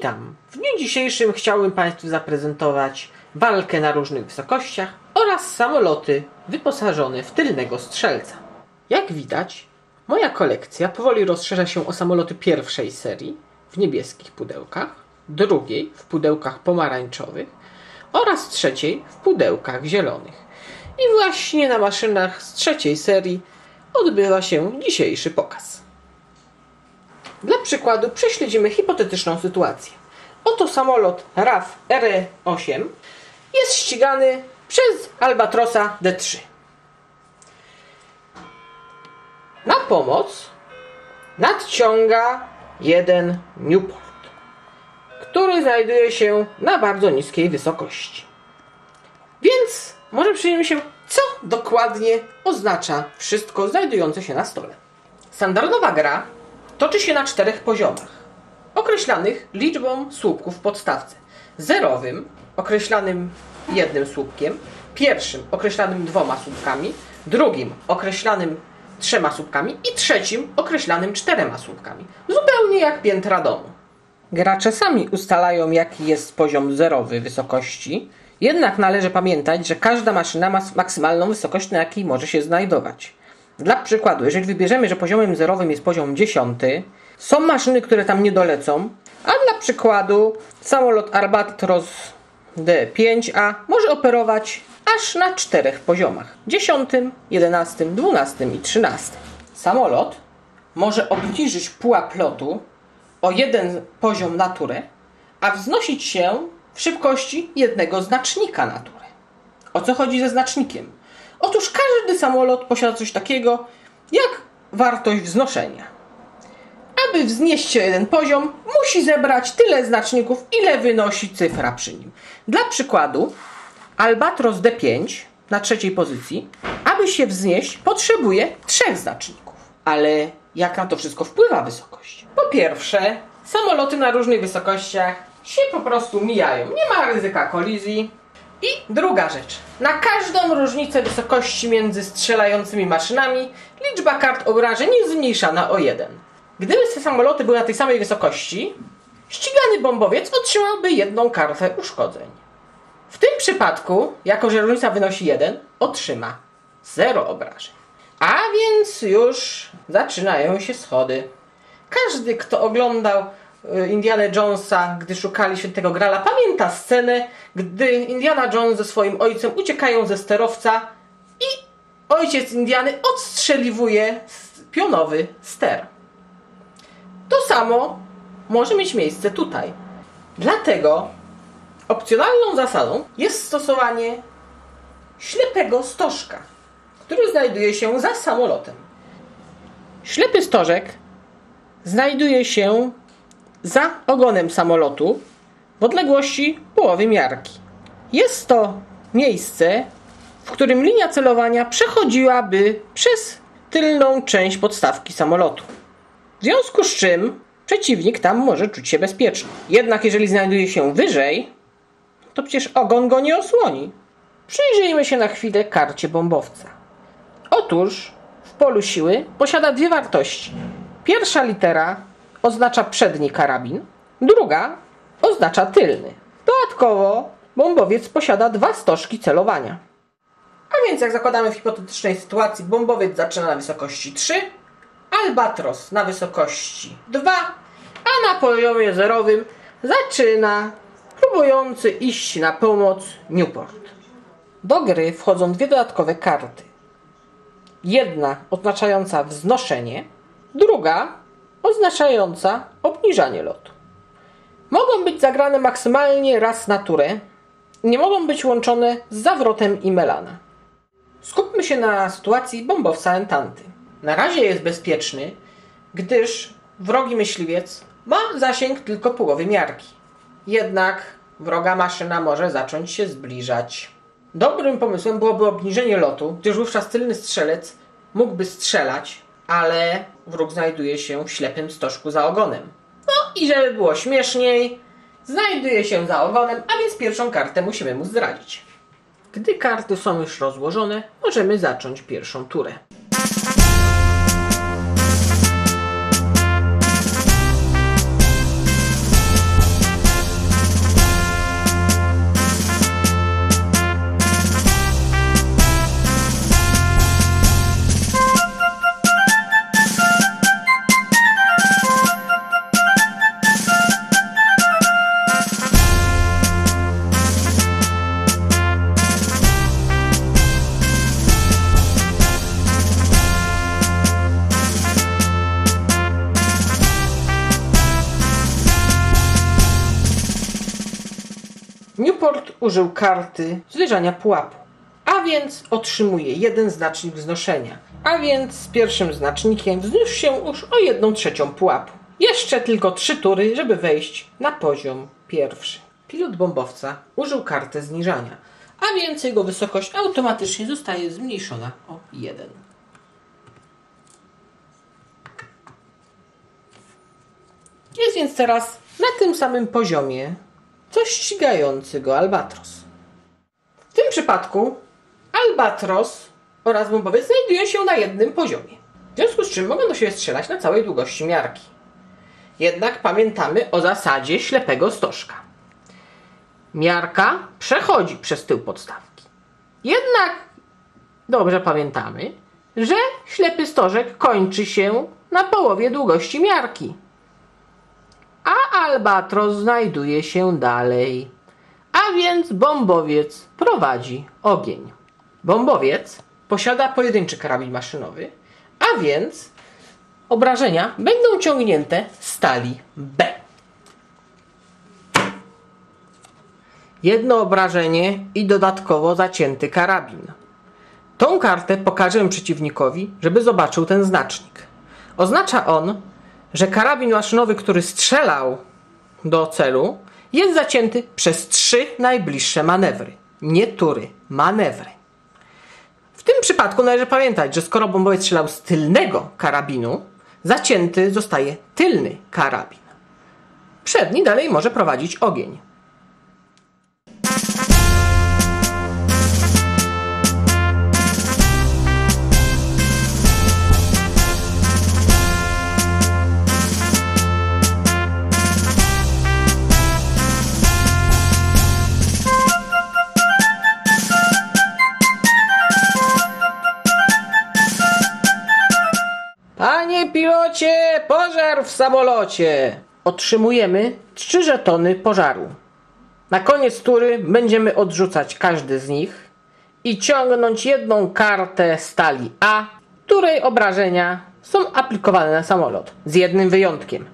Witam! W dniu dzisiejszym chciałbym Państwu zaprezentować walkę na różnych wysokościach oraz samoloty wyposażone w tylnego strzelca. Jak widać, moja kolekcja powoli rozszerza się o samoloty pierwszej serii w niebieskich pudełkach, drugiej w pudełkach pomarańczowych oraz trzeciej w pudełkach zielonych. I właśnie na maszynach z trzeciej serii odbywa się dzisiejszy pokaz. Dla przykładu prześledzimy hipotetyczną sytuację. Oto samolot RAF RE-8 jest ścigany przez Albatrosa D3. Na pomoc nadciąga jeden Newport, który znajduje się na bardzo niskiej wysokości. Więc może przyjrzyjmy się, co dokładnie oznacza wszystko znajdujące się na stole. Standardowa gra toczy się na czterech poziomach, określanych liczbą słupków w podstawce. Zerowym, określanym jednym słupkiem, pierwszym, określanym dwoma słupkami, drugim, określanym trzema słupkami i trzecim, określanym czterema słupkami. Zupełnie jak piętra domu. Gracze sami ustalają, jaki jest poziom zerowy wysokości, jednak należy pamiętać, że każda maszyna ma maksymalną wysokość, na jakiej może się znajdować. Dla przykładu, jeżeli wybierzemy, że poziomem zerowym jest poziom 10, są maszyny, które tam nie dolecą, a dla przykładu samolot Albatros D5A może operować aż na czterech poziomach: 10, 11, 12 i 13. Samolot może obniżyć pułap lotu o jeden poziom naturę, a wznosić się w szybkości jednego znacznika natury. O co chodzi ze znacznikiem? Otóż każdy samolot posiada coś takiego jak wartość wznoszenia. Aby wznieść się jeden poziom, musi zebrać tyle znaczników, ile wynosi cyfra przy nim. Dla przykładu, Albatros D5 na trzeciej pozycji, aby się wznieść, potrzebuje trzech znaczników. Ale jak na to wszystko wpływa wysokość? Po pierwsze, samoloty na różnych wysokościach się po prostu mijają. Nie ma ryzyka kolizji. I druga rzecz. Na każdą różnicę wysokości między strzelającymi maszynami liczba kart obrażeń jest zmniejszana o jeden. Gdyby te samoloty były na tej samej wysokości, ścigany bombowiec otrzymałby jedną kartę uszkodzeń. W tym przypadku, jako że różnica wynosi 1, otrzyma 0 obrażeń. A więc już zaczynają się schody. Każdy, kto oglądał Indiana Jonesa, gdy szukali świętego Grala, pamięta scenę, gdy Indiana Jones ze swoim ojcem uciekają ze sterowca i ojciec Indiany odstrzeliwuje pionowy ster. To samo może mieć miejsce tutaj. Dlatego opcjonalną zasadą jest stosowanie ślepego stożka, który znajduje się za samolotem. Ślepy stożek znajduje się za ogonem samolotu w odległości połowy miarki. Jest to miejsce, w którym linia celowania przechodziłaby przez tylną część podstawki samolotu. W związku z czym przeciwnik tam może czuć się bezpiecznie. Jednak jeżeli znajduje się wyżej, to przecież ogon go nie osłoni. Przyjrzyjmy się na chwilę karcie bombowca. Otóż w polu siły posiada dwie wartości. Pierwsza litera oznacza przedni karabin, druga oznacza tylny. Dodatkowo bombowiec posiada dwa stożki celowania. A więc jak zakładamy w hipotetycznej sytuacji, bombowiec zaczyna na wysokości 3, Albatros na wysokości 2, a na poziomie zerowym zaczyna próbujący iść na pomoc Newport. Do gry wchodzą dwie dodatkowe karty. Jedna oznaczająca wznoszenie, druga oznaczająca obniżanie lotu. Mogą być zagrane maksymalnie raz na turę, nie mogą być łączone z zawrotem i melana. Skupmy się na sytuacji bombowca Entanty. Na razie jest bezpieczny, gdyż wrogi myśliwiec ma zasięg tylko połowy miarki. Jednak wroga maszyna może zacząć się zbliżać. Dobrym pomysłem byłoby obniżenie lotu, gdyż wówczas tylny strzelec mógłby strzelać, ale wróg znajduje się w ślepym stożku za ogonem. No i żeby było śmieszniej, znajduje się za ogonem, a więc pierwszą kartę musimy mu zdradzić. Gdy karty są już rozłożone, możemy zacząć pierwszą turę. Newport użył karty zwyżania pułapu, a więc otrzymuje jeden znacznik wznoszenia, a więc z pierwszym znacznikiem wzniósł się już o jedną trzecią pułapu. Jeszcze tylko trzy tury, żeby wejść na poziom pierwszy. Pilot bombowca użył kartę zniżania, a więc jego wysokość automatycznie zostaje zmniejszona o jeden. Jest więc teraz na tym samym poziomie, co ścigający go Albatros. W tym przypadku Albatros oraz bombowiec znajdują się na jednym poziomie. W związku z czym mogą do siebie strzelać na całej długości miarki. Jednak pamiętamy o zasadzie ślepego stożka. Miarka przechodzi przez tył podstawki. Jednak dobrze pamiętamy, że ślepy stożek kończy się na połowie długości miarki albatros znajduje się dalej. A więc bombowiec prowadzi ogień. Bombowiec posiada pojedynczy karabin maszynowy, a więc obrażenia będą ciągnięte stali B. Jedno obrażenie i dodatkowo zacięty karabin. Tą kartę pokażę przeciwnikowi, żeby zobaczył ten znacznik. Oznacza on, że karabin maszynowy, który strzelał do celu, jest zacięty przez trzy najbliższe manewry. Nie tury, manewry. W tym przypadku należy pamiętać, że skoro bombowiec strzelał z tylnego karabinu, zacięty zostaje tylny karabin. Przedni dalej może prowadzić ogień. W samolocie! Otrzymujemy trzy żetony pożaru. Na koniec tury będziemy odrzucać każdy z nich i ciągnąć jedną kartę stali A, której obrażenia są aplikowane na samolot. Z jednym wyjątkiem.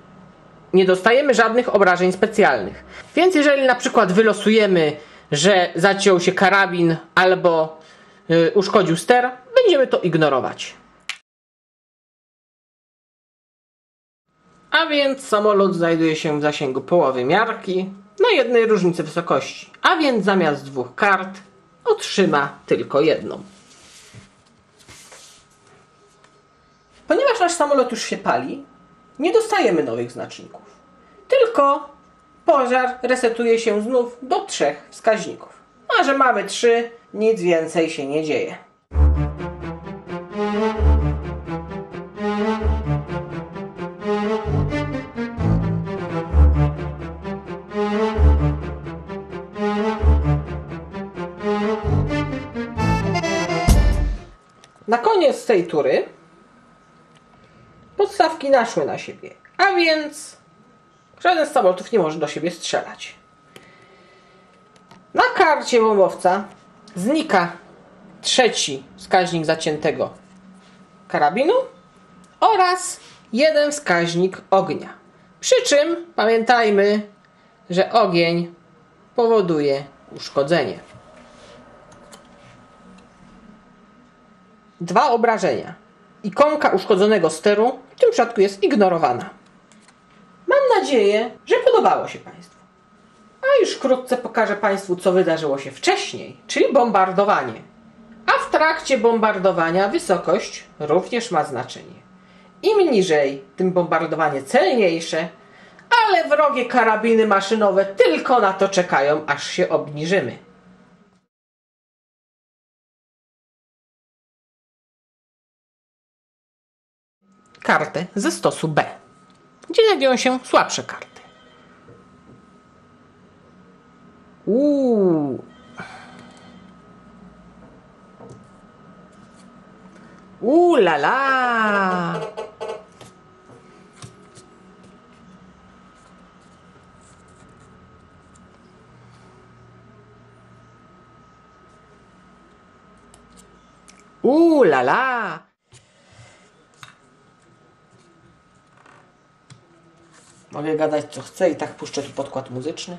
Nie dostajemy żadnych obrażeń specjalnych. Więc jeżeli na przykład wylosujemy, że zaciął się karabin albo y, uszkodził ster, będziemy to ignorować. A więc samolot znajduje się w zasięgu połowy miarki na jednej różnicy wysokości. A więc zamiast dwóch kart otrzyma tylko jedną. Ponieważ nasz samolot już się pali, nie dostajemy nowych znaczników. Tylko pożar resetuje się znów do trzech wskaźników. A że mamy trzy, nic więcej się nie dzieje. Na koniec tej tury podstawki naszły na siebie, a więc żaden z samolotów nie może do siebie strzelać. Na karcie bombowca znika trzeci wskaźnik zaciętego karabinu oraz jeden wskaźnik ognia. Przy czym pamiętajmy, że ogień powoduje uszkodzenie. Dwa obrażenia. Ikonka uszkodzonego steru w tym przypadku jest ignorowana. Mam nadzieję, że podobało się Państwu. A już wkrótce pokażę Państwu, co wydarzyło się wcześniej, czyli bombardowanie. A w trakcie bombardowania wysokość również ma znaczenie. Im niżej, tym bombardowanie celniejsze, ale wrogie karabiny maszynowe tylko na to czekają, aż się obniżymy. Kartę ze stosu B, gdzie znajdują się słabsze karty. Uuu. Uuu la la. Uuu la la. Mogę gadać co chcę i tak puszczę tu podkład muzyczny.